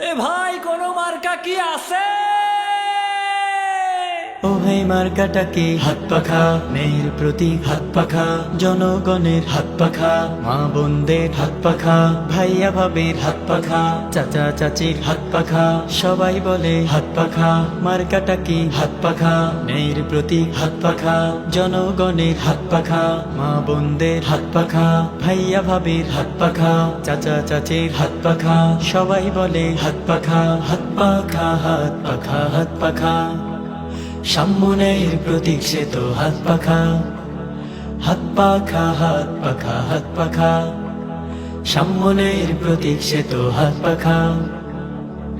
এ ভাই কোনো মার্কা কি আছে? ও ভাই মার্কাটা হাত পাখা মেয়ের প্রতি হাত পাখা জনগণের হাত পাখা মা বোনদের হাত পাখা ভাইয়া ভাবির হাত পাখা চাচা চাচির হাত পাখা সবাই বলে হাত পাখা মার্কাটা কি হাত পাখা মেয়ের প্রতি হাত পাখা জনগণের হাত পাখা মা বোনদের হাত পাখা ভাইয়া ভাবির হাত পাখা চাচা চাচির হাত পাখা সবাই বলে হাত পাখা হাত পাখা হাত পাখা হাত পাখা সামনের প্রতীক সে তো হাত পাখা। হাত পাখা হাত পাখা হাত পাখা। সামনের প্রতীক সে তো হাত পাখা।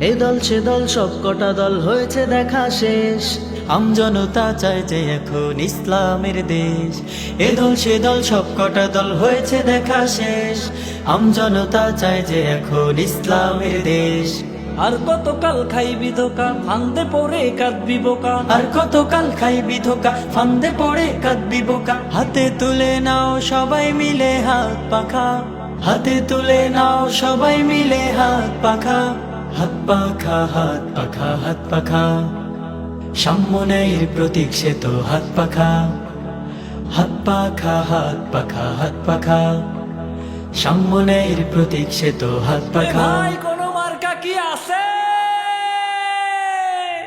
এ দল, সে দল সব কটা দল হয়েছে দেখা শেষ। আমজনতা চায় যে এখন ইসলামের দেশ। এ দল, সে দল সব কটা দল হয়েছে দেখা শেষ। আমজনতা চায় যে এখন ইসলামের দেশ। আর কতকাল খাইবি ধোকা? ফান্দে পড়ে কাঁদবি বোকা। আর কতকাল খাইবি ধোকা? ফান্দে পড়ে কাঁদবি বোকা। হাতে তুলে নাও সবাই মিলে হাত পাখা। হাতে তুলে নাও সবাই মিলে হাত পাখা। হাত পাখা হাত পাখা হাত পাখা। সামনের প্রতীক সে তো হাত পাখা। হাত পাখা হাত পাখা হাত পাখা। সামনের প্রতীক সে তো হাত পাখা। কি আছে?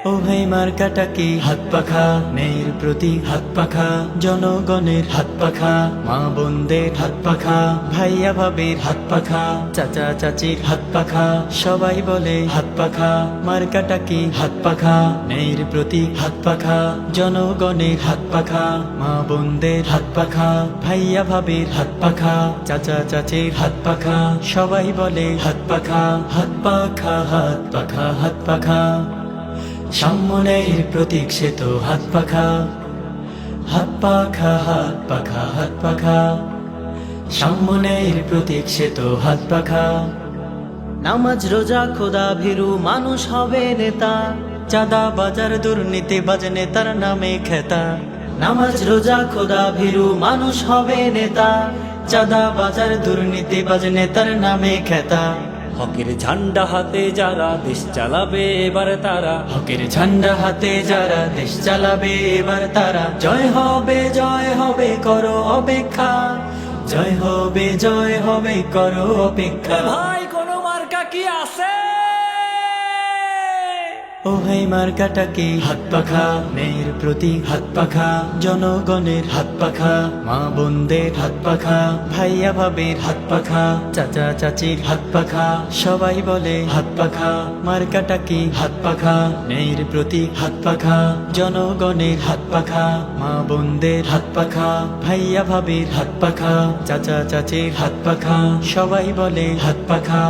ও ভাই মার্কাটা হাত পাখা মেয়ের প্রতি হাত পাখা জনগণের হাত পাখা মা বোনদের হাত পাখা ভাইয়া ভাবির হাত পাখা চাচা চাচির হাত পাখা সবাই বলে হাত পাখা মার্কাটা কি হাত পাখা মেয়ের প্রতি হাত পাখা জনগণের হাত পাখা মা বোনদের হাত পাখা ভাইয়া ভাবির হাত পাখা চাচা চাচির হাত পাখা সবাই বলে হাত পাখা হাত পাখা হাত পাখা হাত পাখা সামনের প্রতীক সে তো হাত পাখা। হাত পাখা হাত পাখা হাত পাখা। সামনের প্রতীক সে তো হাত পাখা। নামাজ, রোজা, খোদা, ভীরু মানুষ হবে নেতা। চাঁদা বাজার, দুর্নীতি বাজ নেতার নামে খেতা। নামাজ, রোজা, খোদা, ভীরু মানুষ হবে নেতা। চাঁদা বাজার, দুর্নীতি বাজ নেতার নামে খেতা। হকের ঝান্ডা হাতে যারা দেশ চালাবে এবার তারা। হকের ঝান্ডা হাতে যারা দেশ চালাবে এবার তারা। জয় হবে জয় হবে করো অপেক্ষা। জয় হবে জয় হবে করো অপেক্ষা। ভাই ও ভাই মার্কাটা হাত পাখা মেয়ের প্রতি হাত পাখা জনগণের হাত পাখা মা বোনদের হাত পাখা ভাইয়া ভাবের হাত পাখা চাচা চাচির হাত পাখা সবাই বলে হাত পাখা মার্কাটা কি হাত পাখা মেয়ের প্রতি হাত পাখা জনগণের হাত পাখা মা বোনদের হাত পাখা ভাইয়া ভাবের হাত পাখা চাচা চাচির হাত পাখা সবাই বলে হাত পাখা